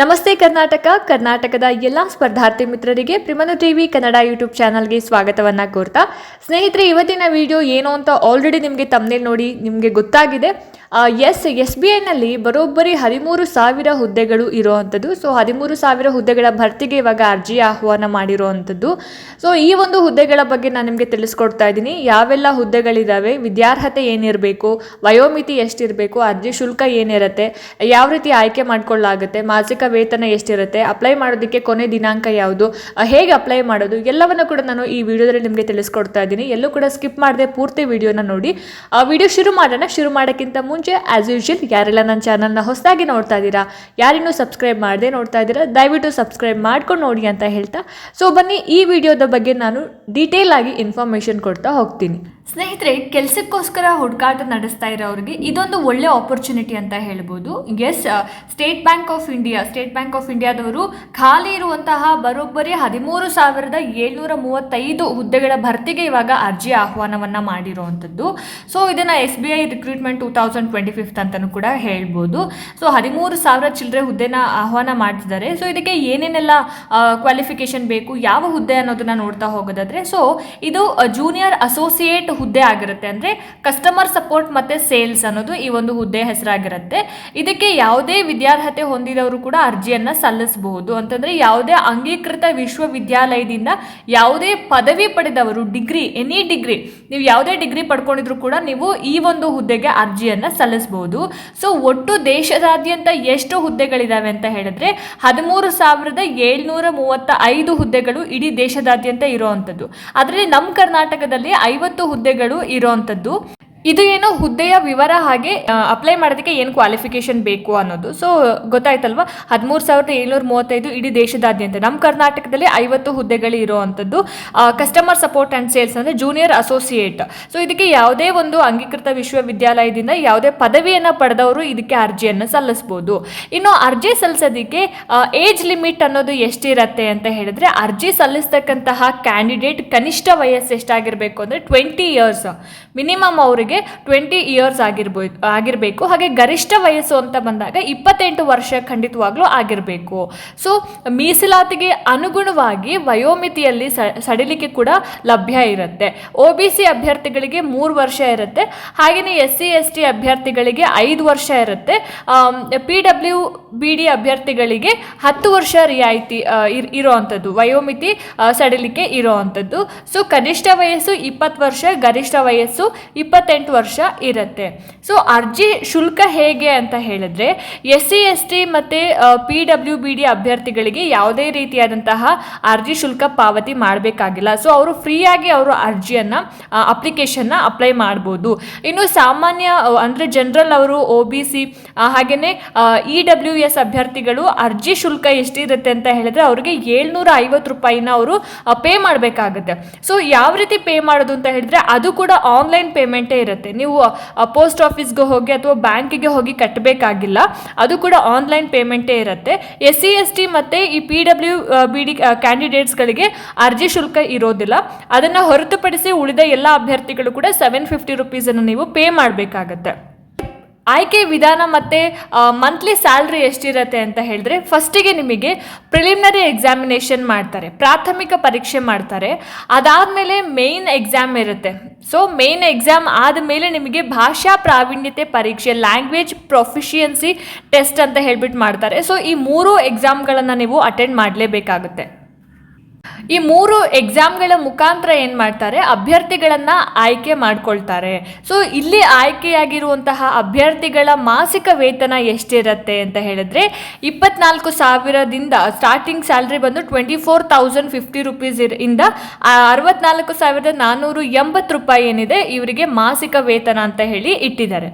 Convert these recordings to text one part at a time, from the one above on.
ನಮಸ್ತೆ ಕರ್ನಾಟಕ, ಕರ್ನಾಟಕದ ಎಲ್ಲ ಸ್ಪರ್ಧಾರ್ಥಿ ಮಿತ್ರರಿಗೆ ಪ್ರಿಮನು ಟಿವಿ ಕನ್ನಡ ಯೂಟ್ಯೂಬ್ ಚಾನಲ್ಗೆ ಸ್ವಾಗತವನ್ನು ಕೋರ್ತಾ. ಸ್ನೇಹಿತರೆ, ಇವತ್ತಿನ ವಿಡಿಯೋ ಏನು ಅಂತ ಆಲ್ರೆಡಿ ನಿಮಗೆ ತಮ್ಮನೇಲಿ ನೋಡಿ ನಿಮಗೆ ಗೊತ್ತಾಗಿದೆ. ಎಸ್ ಎಸ್ ಬಿ ಐನಲ್ಲಿ ಬರೋಬ್ಬರಿ ಹದಿಮೂರು ಸಾವಿರ ಹುದ್ದೆಗಳು ಇರೋವಂಥದ್ದು. ಸೊ ಹದಿಮೂರು ಸಾವಿರ ಹುದ್ದೆಗಳ ಭರ್ತಿಗೆ ಇವಾಗ ಅರ್ಜಿ ಆಹ್ವಾನ ಮಾಡಿರೋವಂಥದ್ದು. ಸೊ ಈ ಒಂದು ಹುದ್ದೆಗಳ ಬಗ್ಗೆ ನಾನು ನಿಮಗೆ ತಿಳಿಸ್ಕೊಡ್ತಾ ಇದ್ದೀನಿ. ಯಾವೆಲ್ಲ ಹುದ್ದೆಗಳಿದ್ದಾವೆ ವಿದ್ಯಾರ್ಹತೆ ಏನಿರಬೇಕು, ವಯೋಮಿತಿ ಎಷ್ಟಿರಬೇಕು, ಅರ್ಜಿ ಶುಲ್ಕ ಏನಿರುತ್ತೆ, ಯಾವ ರೀತಿ ಆಯ್ಕೆ ಮಾಡ್ಕೊಳ್ಳಾಗುತ್ತೆ, ಮಾಸಿಕ ವೇತನ ಎಷ್ಟಿರುತ್ತೆ ಅಪ್ಲೈ ಮಾಡೋದಕ್ಕೆ ಕೊನೆ ದಿನಾಂಕ ಯಾವುದು ಹೇಗೆ ಅಪ್ಲೈ ಮಾಡೋದು, ಎಲ್ಲವನ್ನು ಕೂಡ ನಾನು ಈ ವಿಡಿಯೋದಲ್ಲಿ ನಿಮಗೆ ತಿಳಿಸ್ಕೊಡ್ತಾ ಇದ್ದೀನಿ. ಎಲ್ಲೂ ಕೂಡ ಸ್ಕಿಪ್ ಮಾಡದೆ ಪೂರ್ತಿ ವಿಡಿಯೋನ ನೋಡಿ. ಆ, ವಿಡಿಯೋ ಶುರು ಮಾಡೋಣ. ಶುರು ಮಾಡೋಕ್ಕಿಂತ ಆಸ್ ಯೂಶಲ್ ಯಾರೆಲ್ಲ ನನ್ನ ಚಾನಲ್ನ ಹೊಸದಾಗಿ ನೋಡ್ತಾ ಇದ್ದೀರಾ, ಯಾರಿನ್ನೂ ಸಬ್ಸ್ಕ್ರೈಬ್ ಮಾಡದೆ ನೋಡ್ತಾ ಇದ್ದೀರಾ, ದಯವಿಟ್ಟು ಸಬ್ಸ್ಕ್ರೈಬ್ ಮಾಡ್ಕೊಂಡು ನೋಡಿ ಅಂತ ಹೇಳ್ತಾ. ಸೊ ಬನ್ನಿ, ಈ ವಿಡಿಯೋದ ಬಗ್ಗೆ ನಾನು ಡೀಟೇಲ್ ಆಗಿ ಇನ್ಫಾರ್ಮೇಷನ್ ಕೊಡ್ತಾ ಹೋಗ್ತೀನಿ. ಸ್ನೇಹಿತರೆ, ಕೆಲಸಕ್ಕೋಸ್ಕರ ಹುಡುಕಾಟ ನಡೆಸ್ತಾ ಇರೋರಿಗೆ ಇದೊಂದು ಒಳ್ಳೆ ಆಪರ್ಚುನಿಟಿ ಅಂತ ಹೇಳ್ಬೋದು. S State Bank of India State Bank of ಇಂಡಿಯಾದವರು ಖಾಲಿ ಇರುವಂತಹ ಬರೋಬ್ಬರಿ ಹದಿಮೂರು ಸಾವಿರದ ಏಳ್ನೂರ ಮೂವತ್ತೈದು ಹುದ್ದೆಗಳ ಭರ್ತಿಗೆ ಇವಾಗ ಅರ್ಜಿ ಆಹ್ವಾನವನ್ನು ಮಾಡಿರುವಂಥದ್ದು. ಸೊ ಇದನ್ನು S B I recruitment two thousand twenty fifth ಅಂತಲೂ ಕೂಡ ಹೇಳ್ಬೋದು. ಸೊ ಹದಿಮೂರು ಸಾವಿರ ಚಿಲ್ಲರೆ ಹುದ್ದೆನ ಆಹ್ವಾನ ಮಾಡ್ತಿದ್ದಾರೆ. ಸೊ ಇದಕ್ಕೆ ಏನೇನೆಲ್ಲ ಕ್ವಾಲಿಫಿಕೇಶನ್ ಬೇಕು, ಯಾವ ಹುದ್ದೆ ಅನ್ನೋದನ್ನು ನೋಡ್ತಾ ಹೋಗೋದಾದ್ರೆ ಸೊ ಇದು ಜೂನಿಯರ್ ಅಸೋಸಿಯೇಟ್ ಹುದ್ದೆ ಆಗಿರುತ್ತೆ ಅಂದರೆ ಕಸ್ಟಮರ್ ಸಪೋರ್ಟ್ ಮತ್ತು ಸೇಲ್ಸ್ ಅನ್ನೋದು ಈ ಒಂದು ಹುದ್ದೆ ಹೆಸರಾಗಿರುತ್ತೆ. ಇದಕ್ಕೆ ಯಾವುದೇ ವಿದ್ಯಾರ್ಹತೆ ಹೊಂದಿದವರು ಕೂಡ ಅರ್ಜಿಯನ್ನು ಸಲ್ಲಿಸಬಹುದು. ಅಂತಂದರೆ ಯಾವುದೇ ಅಂಗೀಕೃತ ವಿಶ್ವವಿದ್ಯಾಲಯದಿಂದ ಯಾವುದೇ ಪದವಿ ಪಡೆದವರು ಡಿಗ್ರಿ ಎನಿ ಡಿಗ್ರಿ ನೀವು ಯಾವುದೇ ಡಿಗ್ರಿ ಪಡ್ಕೊಂಡಿದ್ರು ಕೂಡ ನೀವು ಈ ಒಂದು ಹುದ್ದೆಗೆ ಅರ್ಜಿಯನ್ನು ಸಲ್ಲಿಸಬಹುದು. ಸೊ ಒಟ್ಟು ದೇಶದಾದ್ಯಂತ ಎಷ್ಟು ಹುದ್ದೆಗಳಿದಾವೆ ಅಂತ ಹೇಳಿದ್ರೆ ಹದಿಮೂರು ಸಾವಿರದ ಏಳ್ನೂರ ಮೂವತ್ತ ಐದು ಹುದ್ದೆಗಳು ಇಡೀ ದೇಶದಾದ್ಯಂತ ಇರುವಂಥದ್ದು. ಅದರಲ್ಲಿ ನಮ್ಮ ಕರ್ನಾಟಕದಲ್ಲಿ ಐವತ್ತು ಹುದ್ದೆಗಳು ಇರುವಂಥದ್ದು ಇದು ಏನೋ ಹುದ್ದೆಯ ವಿವರ ಹಾಗೆ ಅಪ್ಲೈ ಮಾಡೋದಕ್ಕೆ ಏನು ಕ್ವಾಲಿಫಿಕೇಶನ್ ಬೇಕು ಅನ್ನೋದು. ಸೊ ಗೊತ್ತಾಯ್ತಲ್ವಾ? ಹದಿಮೂರು ಸಾವಿರದ ಏಳ್ನೂರ ಮೂವತ್ತೈದು ಇಡೀ ದೇಶದಾದ್ಯಂತ ನಮ್ಮ ಕರ್ನಾಟಕದಲ್ಲಿ ಐವತ್ತು ಹುದ್ದೆಗಳು ಇರುವಂಥದ್ದು ಕಸ್ಟಮರ್ ಸಪೋರ್ಟ್ ಆ್ಯಂಡ್ ಸೇಲ್ಸ್ ಅಂದರೆ ಜೂನಿಯರ್ ಅಸೋಸಿಯೇಟ್ ಸೊ ಇದಕ್ಕೆ ಯಾವುದೇ ಒಂದು ಅಂಗೀಕೃತ ವಿಶ್ವವಿದ್ಯಾಲಯದಿಂದ ಯಾವುದೇ ಪದವಿಯನ್ನು ಪಡೆದವರು ಇದಕ್ಕೆ ಅರ್ಜಿಯನ್ನು ಸಲ್ಲಿಸ್ಬೋದು. ಇನ್ನು ಅರ್ಜಿ ಸಲ್ಲಿಸೋದಕ್ಕೆ ಏಜ್ ಲಿಮಿಟ್ ಅನ್ನೋದು ಎಷ್ಟಿರತ್ತೆ ಅಂತ ಹೇಳಿದ್ರೆ, ಅರ್ಜಿ ಸಲ್ಲಿಸ್ತಕ್ಕಂತಹ ಕ್ಯಾಂಡಿಡೇಟ್ ಕನಿಷ್ಠ ವಯಸ್ಸು ಎಷ್ಟಾಗಿರಬೇಕು ಅಂದರೆ ಟ್ವೆಂಟಿ ಇಯರ್ಸ್ ಮಿನಿಮಮ್ ಅವರಿಗೆ ಟ್ವೆಂಟಿ ಇಯರ್ಸ್ ಆಗಿರ್ಬೋದು ಆಗಿರಬೇಕು. ಹಾಗೆ ಗರಿಷ್ಠ ವಯಸ್ಸು ಅಂತ ಬಂದಾಗ ಇಪ್ಪತ್ತೆಂಟು ವರ್ಷ ಖಂಡಿತವಾಗ್ಲೂ ಆಗಿರಬೇಕು. ಸೊ ಮೀಸಲಾತಿಗೆ ಅನುಗುಣವಾಗಿ ವಯೋಮಿತಿಯಲ್ಲಿ ಸಡಿಲಿಕೆ ಕೂಡ ಲಭ್ಯ ಇರುತ್ತೆ. ಒ ಅಭ್ಯರ್ಥಿಗಳಿಗೆ ಮೂರು ವರ್ಷ ಇರುತ್ತೆ. ಹಾಗೆಯೇ ಎಸ್ ಸಿ ಎಸ್ ಟಿ ಅಭ್ಯರ್ಥಿಗಳಿಗೆ ಐದು ವರ್ಷ ಇರುತ್ತೆ. ಪಿ ಡಬ್ಲ್ಯೂ ಅಭ್ಯರ್ಥಿಗಳಿಗೆ ಹತ್ತು ವರ್ಷ ರಿಯಾಯಿತಿ ಇರೋವಂಥದ್ದು. ವಯೋಮಿತಿ ಸಡಿಲಿಕೆ ಇರೋವಂಥದ್ದು. ಸೊ ಕನಿಷ್ಠ ವಯಸ್ಸು ಇಪ್ಪತ್ತು ವರ್ಷ, ಗರಿಷ್ಠ ವಯಸ್ಸು ಇಪ್ಪತ್ತೆಂಟು ವರ್ಷ ಇರುತ್ತೆ. ಸೊ ಅರ್ಜಿ ಶುಲ್ಕ ಹೇಗೆ ಅಂತ ಹೇಳಿದ್ರೆ ಎಸ್ ಸಿ ಎಸ್ ಟಿ ಮತ್ತು ಪಿ ಡಬ್ಲ್ಯೂ ಬಿ ಡಿ ಅಭ್ಯರ್ಥಿಗಳಿಗೆ ಯಾವುದೇ ರೀತಿಯಾದಂತಹ ಅರ್ಜಿ ಶುಲ್ಕ ಪಾವತಿ ಮಾಡಬೇಕಾಗಿಲ್ಲ. ಸೊ ಅವರು ಫ್ರೀಯಾಗಿ ಅವರು ಅರ್ಜಿಯನ್ನು ಅಪ್ಲಿಕೇಶನ್ನ ಅಪ್ಲೈ ಮಾಡ್ಬೋದು. ಇನ್ನು ಸಾಮಾನ್ಯ ಅಂದ್ರೆ ಜನರಲ್ ಅವರು, ಒ ಬಿ ಸಿ ಹಾಗೆಯೇ ಇ ಡಬ್ಲ್ಯೂ ಎಸ್ ಅಭ್ಯರ್ಥಿಗಳು ಅರ್ಜಿ ಶುಲ್ಕ ಎಷ್ಟಿರುತ್ತೆ ಅಂತ ಹೇಳಿದ್ರೆ, ಅವರಿಗೆ ಏಳ್ನೂರ ಐವತ್ತು ರೂಪಾಯಿನ ಅವರು ಪೇ ಮಾಡಬೇಕಾಗುತ್ತೆ. ಸೊ ಯಾವ ರೀತಿ ಪೇ ಮಾಡೋದು ಅಂತ ಹೇಳಿದ್ರೆ, ಅದು ಕೂಡ ಆನ್ಲೈನ್ ಪೇಮೆಂಟೇ ಇರುತ್ತೆ. ನೀವು ಪೋಸ್ಟ್ ಆಫೀಸ್ಗೆ ಹೋಗಿ ಅಥವಾ ಬ್ಯಾಂಕಿಗೆ ಹೋಗಿ ಕಟ್ಟಬೇಕಾಗಿಲ್ಲ ಅದು ಕೂಡ ಆನ್ಲೈನ್ ಪೇಮೆಂಟೇ ಇರುತ್ತೆ. ಎಸ್ ಸಿ ಎಸ್ ಟಿ ಮತ್ತು ಈ ಪಿ ಡಬ್ಲ್ಯೂ ಬಿ ಡಿ ಕ್ಯಾಂಡಿಡೇಟ್ಸ್ಗಳಿಗೆ ಅರ್ಜಿ ಶುಲ್ಕ ಇರೋದಿಲ್ಲ. ಅದನ್ನು ಹೊರತುಪಡಿಸಿ ಉಳಿದ ಎಲ್ಲ ಅಭ್ಯರ್ಥಿಗಳು ಕೂಡ ಸೆವೆನ್ ಫಿಫ್ಟಿ ರುಪೀಸನ್ನು ನೀವು ಪೇ ಮಾಡಬೇಕಾಗತ್ತೆ. ಆಯ್ಕೆ ವಿಧಾನ ಮತ್ತು ಮಂತ್ಲಿ ಸ್ಯಾಲ್ರಿ ಎಷ್ಟಿರತ್ತೆ ಅಂತ ಹೇಳಿದ್ರೆ ಫಸ್ಟಿಗೆ ನಿಮಗೆ ಪ್ರಿಲಿಮಿನರಿ ಎಕ್ಸಾಮಿನೇಷನ್ ಮಾಡ್ತಾರೆ, ಪ್ರಾಥಮಿಕ ಪರೀಕ್ಷೆ ಮಾಡ್ತಾರೆ. ಅದಾದಮೇಲೆ ಮೇಯ್ನ್ ಎಕ್ಸಾಮ್ ಇರುತ್ತೆ. ಸೊ ಮೇಯ್ನ್ ಎಕ್ಸಾಮ್ ಆದಮೇಲೆ ನಿಮಗೆ ಭಾಷಾ ಪ್ರಾವೀಣ್ಯತೆ ಪರೀಕ್ಷೆ ಲ್ಯಾಂಗ್ವೇಜ್ ಪ್ರೊಫಿಷಿಯನ್ಸಿ ಟೆಸ್ಟ್ ಅಂತ ಹೇಳ್ಬಿಟ್ಟು ಮಾಡ್ತಾರೆ. ಸೊ ಈ ಮೂರು ಎಕ್ಸಾಮ್ಗಳನ್ನು ನೀವು ಅಟೆಂಡ್ ಮಾಡಲೇಬೇಕಾಗುತ್ತೆ. ಈ ಮೂರು ಎಕ್ಸಾಮ್ಗಳ ಮುಖಾಂತರ ಏನು ಮಾಡ್ತಾರೆ? ಅಭ್ಯರ್ಥಿಗಳನ್ನು ಆಯ್ಕೆ ಮಾಡ್ಕೊಳ್ತಾರೆ. ಸೊ ಇಲ್ಲಿ ಆಯ್ಕೆಯಾಗಿರುವಂತಹ ಅಭ್ಯರ್ಥಿಗಳ ಮಾಸಿಕ ವೇತನ ಎಷ್ಟಿರುತ್ತೆ ಅಂತ ಹೇಳಿದ್ರೆ, ಇಪ್ಪತ್ನಾಲ್ಕು ಸಾವಿರದಿಂದ ಸ್ಟಾರ್ಟಿಂಗ್ ಸ್ಯಾಲ್ರಿ ಬಂದು twenty four thousand fifty rupees ಇಂದ ಅರವತ್ನಾಲ್ಕು ಸಾವಿರದ ನಾನ್ನೂರು ಎಂಬತ್ತು ರೂಪಾಯಿ ಏನಿದೆ, ಇವರಿಗೆ ಮಾಸಿಕ ವೇತನ ಅಂತ ಹೇಳಿ ಇಟ್ಟಿದ್ದಾರೆ.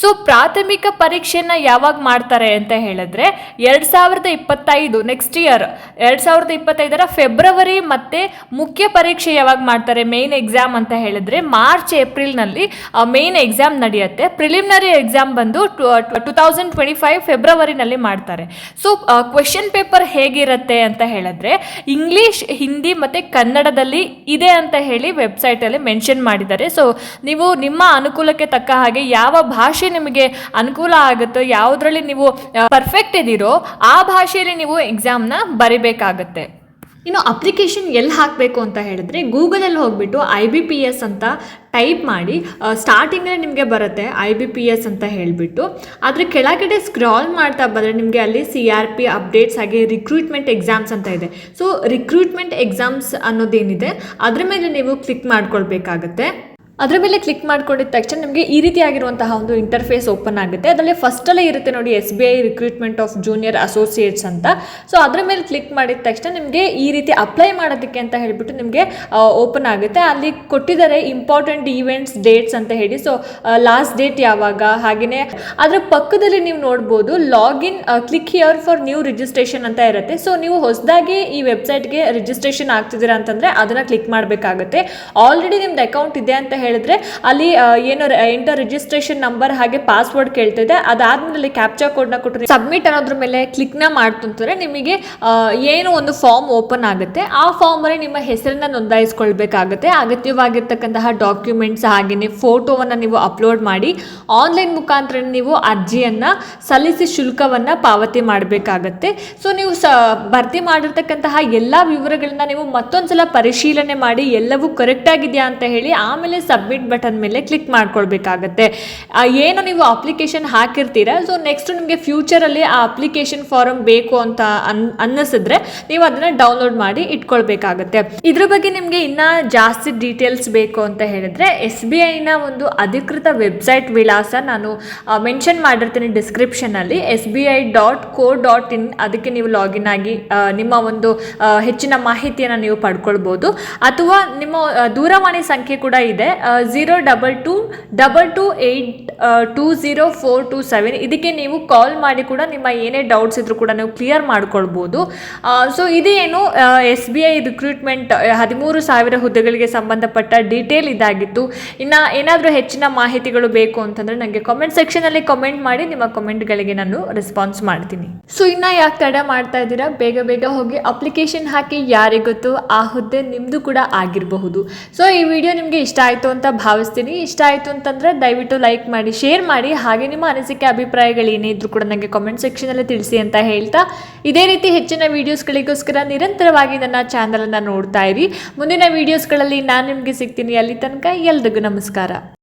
ಸೊ ಪ್ರಾಥಮಿಕ ಪರೀಕ್ಷೆನ ಯಾವಾಗ ಮಾಡ್ತಾರೆ ಅಂತ ಹೇಳಿದ್ರೆ, ಎರಡು ಸಾವಿರದ ಇಪ್ಪತ್ತೈದು ನೆಕ್ಸ್ಟ್ ಇಯರ್ ಎರಡ್ ಸಾವಿರದ ಇಪ್ಪತ್ತೈದರ ಫೆಬ್ರವರಿ ಮತ್ತೆ ಮುಖ್ಯ ಪರೀಕ್ಷೆ ಯಾವಾಗ ಮಾಡ್ತಾರೆ ಮೇನ್ ಎಕ್ಸಾಮ್ ಅಂತ ಹೇಳಿದ್ರೆ ಮಾರ್ಚ್ ಏಪ್ರಿಲ್ನಲ್ಲಿ ಮೇನ್ ಎಕ್ಸಾಮ್ ನಡೆಯುತ್ತೆ. ಪ್ರಿಲಿಮಿನರಿ ಎಕ್ಸಾಮ್ ಬಂದು ಟು ತೌಸಂಡ್ ಟ್ವೆಂಟಿ ಫೈವ್ ಫೆಬ್ರವರಿನಲ್ಲಿ ಮಾಡ್ತಾರೆ. ಸೊ ಕ್ವೆಶನ್ ಪೇಪರ್ ಹೇಗಿರುತ್ತೆ ಅಂತ ಹೇಳಿದ್ರೆ ಇಂಗ್ಲಿಷ್ ಹಿಂದಿ ಮತ್ತು ಕನ್ನಡದಲ್ಲಿ ಇದೆ ಅಂತ ಹೇಳಿ ವೆಬ್ಸೈಟಲ್ಲಿ ಮೆನ್ಷನ್ ಮಾಡಿದ್ದಾರೆ. ಸೊ ನೀವು ನಿಮ್ಮ ಅನುಕೂಲಕ್ಕೆ ತಕ್ಕ ಹಾಗೆ ಯಾವ ಭಾಷೆ ನಿಮಗೆ ಅನುಕೂಲ ಆಗುತ್ತೋ, ಯಾವುದರಲ್ಲಿ ನೀವು ಪರ್ಫೆಕ್ಟ್ ಇದ್ದೀರೋ, ಆ ಭಾಷೆಯಲ್ಲಿ ನೀವು ಎಕ್ಸಾಮ್ನ ಬರಿಬೇಕಾಗತ್ತೆ. ಇನ್ನು ಅಪ್ಲಿಕೇಶನ್ ಎಲ್ಲಿ ಹಾಕಬೇಕು ಅಂತ ಹೇಳಿದ್ರೆ ಗೂಗಲಲ್ಲಿ ಹೋಗ್ಬಿಟ್ಟು ಐ ಬಿ ಪಿ ಎಸ್ ಅಂತ ಟೈಪ್ ಮಾಡಿ ಸ್ಟಾರ್ಟಿಂಗಲ್ಲಿ ನಿಮಗೆ ಬರುತ್ತೆ ಐ ಬಿ ಪಿ ಎಸ್ ಅಂತ ಹೇಳಿಬಿಟ್ಟು. ಆದರೆ ಕೆಳಗಡೆ ಸ್ಕ್ರಾಲ್ ಮಾಡ್ತಾ ಬಂದರೆ ನಿಮಗೆ ಅಲ್ಲಿ ಸಿ ಆರ್ ಪಿ ಅಪ್ಡೇಟ್ಸ್ ಹಾಗೆ ರಿಕ್ರೂಟ್ಮೆಂಟ್ ಎಕ್ಸಾಮ್ಸ್ ಅಂತ ಇದೆ. ಸೊ ರಿಕ್ರೂಟ್ಮೆಂಟ್ ಎಕ್ಸಾಮ್ಸ್ ಅನ್ನೋದೇನಿದೆ, ಅದ್ರ ಮೇಲೆ ನೀವು ಕ್ಲಿಕ್ ಮಾಡ್ಕೊಳ್ಬೇಕಾಗತ್ತೆ. ಅದರ ಮೇಲೆ ಕ್ಲಿಕ್ ಮಾಡ್ಕೊಂಡಿದ ತಕ್ಷಣ ನಿಮಗೆ ಈ ರೀತಿಯಾಗಿರುವಂತಹ ಒಂದು ಇಂಟರ್ಫೇಸ್ ಓಪನ್ ಆಗುತ್ತೆ. ಅದರಲ್ಲಿ ಫಸ್ಟಲ್ಲೇ ಇರುತ್ತೆ ನೋಡಿ S B I recruitment of junior associates ಅಂತ. ಸೊ ಅದರ ಮೇಲೆ ಕ್ಲಿಕ್ ಮಾಡಿದ ತಕ್ಷಣ ನಿಮಗೆ ಈ ರೀತಿ ಅಪ್ಲೈ ಮಾಡೋದಕ್ಕೆ ಅಂತ ಹೇಳಿಬಿಟ್ಟು ನಿಮಗೆ ಓಪನ್ ಆಗುತ್ತೆ. ಅಲ್ಲಿ ಕೊಟ್ಟಿದ್ದಾರೆ ಇಂಪಾರ್ಟೆಂಟ್ ಈವೆಂಟ್ಸ್ ಡೇಟ್ಸ್ ಅಂತ ಹೇಳಿ. ಸೊ ಲಾಸ್ಟ್ ಡೇಟ್ ಯಾವಾಗ ಹಾಗೆಯೇ ಅದರ ಪಕ್ಕದಲ್ಲಿ ನೀವು ನೋಡ್ಬೋದು login click here for new registration ಅಂತ ಇರುತ್ತೆ. ಸೊ ನೀವು ಹೊಸದಾಗಿ ಈ ವೆಬ್ಸೈಟ್ಗೆ ರಿಜಿಸ್ಟ್ರೇಷನ್ ಆಗ್ತಿದ್ದೀರಾ ಅಂತಂದರೆ ಅದನ್ನು ಕ್ಲಿಕ್ ಮಾಡಬೇಕಾಗುತ್ತೆ. ಆಲ್ರೆಡಿ ನಿಮ್ದು ಅಕೌಂಟ್ ಇದೆ ಅಂತ ಹೇಳಿದ್ರೆ ಅಲ್ಲಿ ಏನು ಎಂಟರ್ ರಿಜಿಸ್ಟ್ರೇಷನ್ ನಂಬರ್ ಹಾಗೆ ಪಾಸ್ವರ್ಡ್ ಕೇಳ್ತಿದೆ. ಅದಾದ್ಮೇಲೆ ಅಲ್ಲಿ ಕೋಡ್ನ ಕೊಟ್ಟರೆ ಸಬ್ಮಿಟ್ ಅನ್ನೋದ್ರ ಮೇಲೆ ಕ್ಲಿಕ್ನ ಮಾಡ್ತಂತಾರೆ ನಿಮಗೆ ಏನು ಒಂದು ಫಾರ್ಮ್ ಓಪನ್ ಆಗುತ್ತೆ, ಆ ಫಾರ್ಮಲ್ಲಿ ನಿಮ್ಮ ಹೆಸರನ್ನ ನೋಂದಾಯಿಸ್ಕೊಳ್ಬೇಕಾಗುತ್ತೆ. ಅಗತ್ಯವಾಗಿರ್ತಕ್ಕಂತಹ ಡಾಕ್ಯುಮೆಂಟ್ಸ್ ಹಾಗೆಯೇ ಫೋಟೋವನ್ನು ನೀವು ಅಪ್ಲೋಡ್ ಮಾಡಿ ಆನ್ಲೈನ್ ಮುಖಾಂತರ ನೀವು ಅರ್ಜಿಯನ್ನ ಸಲ್ಲಿಸಿ ಶುಲ್ಕವನ್ನು ಪಾವತಿ ಮಾಡಬೇಕಾಗತ್ತೆ. ಸೊ ನೀವು ಭರ್ತಿ ಮಾಡಿರ್ತಕ್ಕಂತಹ ಎಲ್ಲ ವಿವರಗಳನ್ನ ನೀವು ಮತ್ತೊಂದ್ಸಲ ಪರಿಶೀಲನೆ ಮಾಡಿ ಎಲ್ಲವೂ ಕರೆಕ್ಟ್ ಆಗಿದೆಯಾ ಅಂತ ಹೇಳಿ ಆಮೇಲೆ ಸಬ್ಮಿಟ್ ಬಟನ್ ಮೇಲೆ ಕ್ಲಿಕ್ ಮಾಡ್ಕೊಳ್ಬೇಕಾಗತ್ತೆ. ಏನು ನೀವು ಅಪ್ಲಿಕೇಶನ್ ಹಾಕಿರ್ತೀರಾ? ಸೊ ನೆಕ್ಸ್ಟ್ ನಿಮಗೆ ಫ್ಯೂಚರಲ್ಲಿ ಆ ಅಪ್ಲಿಕೇಶನ್ ಫಾರಮ್ ಬೇಕು ಅಂತ ಅನ್, ಅನ್ನಿಸಿದ್ರೆ ನೀವು ಅದನ್ನ ಡೌನ್ಲೋಡ್ ಮಾಡಿ ಇಟ್ಕೊಳ್ಬೇಕಾಗತ್ತೆ. ಇದ್ರ ಬಗ್ಗೆ ನಿಮಗೆ ಇನ್ನ ಜಾಸ್ತಿ ಡೀಟೇಲ್ಸ್ ಬೇಕು ಅಂತ ಹೇಳಿದ್ರೆ ಎಸ್ ಬಿ ಐನ ಒಂದು ಅಧಿಕೃತ ವೆಬ್ಸೈಟ್ ವಿಳಾಸ ನಾನು ಮೆನ್ಷನ್ ಮಾಡಿರ್ತೀನಿ ಡಿಸ್ಕ್ರಿಪ್ಷನಲ್ಲಿ S B I dot co dot in ಅದಕ್ಕೆ ನೀವು ಲಾಗಿನ್ ಆಗಿ ನಿಮ್ಮ ಒಂದು ಹೆಚ್ಚಿನ ಮಾಹಿತಿಯನ್ನು ನೀವು ಪಡ್ಕೊಳ್ಬೋದು. ಅಥವಾ ನಿಮ್ಮ ದೂರವಾಣಿ ಸಂಖ್ಯೆ ಕೂಡ ಇದೆ. Zero double two double two eight two zero four two seven ಇದಕ್ಕೆ ನೀವು ಕಾಲ್ ಮಾಡಿ ಕೂಡ ನಿಮ್ಮ ಏನೇ ಡೌಟ್ಸ್ ಇದ್ದರೂ ಕೂಡ ನೀವು ಕ್ಲಿಯರ್ ಮಾಡ್ಕೊಳ್ಬೋದು. ಸೊ ಇದೇನು ಎಸ್ ಬಿ ಐ ರಿಕ್ರೂಟ್ಮೆಂಟ್ ಹದಿಮೂರು ಸಾವಿರ ಹುದ್ದೆಗಳಿಗೆ ಸಂಬಂಧಪಟ್ಟ ಡೀಟೇಲ್ ಇದಾಗಿತ್ತು ಇನ್ನು ಏನಾದರೂ ಹೆಚ್ಚಿನ ಮಾಹಿತಿಗಳು ಬೇಕು ಅಂತಂದರೆ ನನಗೆ ಕಾಮೆಂಟ್ ಸೆಕ್ಷನಲ್ಲಿ ಕಮೆಂಟ್ ಮಾಡಿ, ನಿಮ್ಮ ಕಮೆಂಟ್ಗಳಿಗೆ ನಾನು ರೆಸ್ಪಾನ್ಸ್ ಮಾಡ್ತೀನಿ. ಸೊ ಇನ್ನು ಯಾಕೆ ತಡ ಮಾಡ್ತಾ ಇದ್ದೀರಾ? ಬೇಗ ಬೇಗ ಹೋಗಿ ಅಪ್ಲಿಕೇಶನ್ ಹಾಕಿ ಯಾರಿಗೊತ್ತು ಆ ಹುದ್ದೆ ನಿಮ್ಮದು ಕೂಡ ಆಗಿರಬಹುದು. ಸೊ ಈ ವಿಡಿಯೋ ನಿಮಗೆ ಇಷ್ಟ ಆಯಿತು ಅಂತ ಭಾವಿಸ್ತೀನಿ. ಇಷ್ಟ ಆಯಿತು ಅಂತಂದರೆ ದಯವಿಟ್ಟು ಲೈಕ್ ಮಾಡಿ ಶೇರ್ ಮಾಡಿ. ಹಾಗೆ ನಿಮ್ಮ ಅನಿಸಿಕೆ, ಅಭಿಪ್ರಾಯಗಳು ಏನೇ ಇದ್ರೂ ಕೂಡ ನನಗೆ ಕಾಮೆಂಟ್ ಸೆಕ್ಷನಲ್ಲಿ ತಿಳಿಸಿ ಅಂತ ಹೇಳ್ತಾ. ಇದೇ ರೀತಿ ಹೆಚ್ಚಿನ ವೀಡಿಯೋಸ್ಗಳಿಗೋಸ್ಕರ ನಿರಂತರವಾಗಿ ನನ್ನ ಚಾನಲನ್ನು ನೋಡ್ತಾ ಇರಿ. ಮುಂದಿನ ವೀಡಿಯೋಸ್ಗಳಲ್ಲಿ ನಾನು ನಿಮಗೆ ಸಿಗ್ತೀನಿ. ಅಲ್ಲಿ ತನಕ ಎಲ್ರಿಗೂ ನಮಸ್ಕಾರ.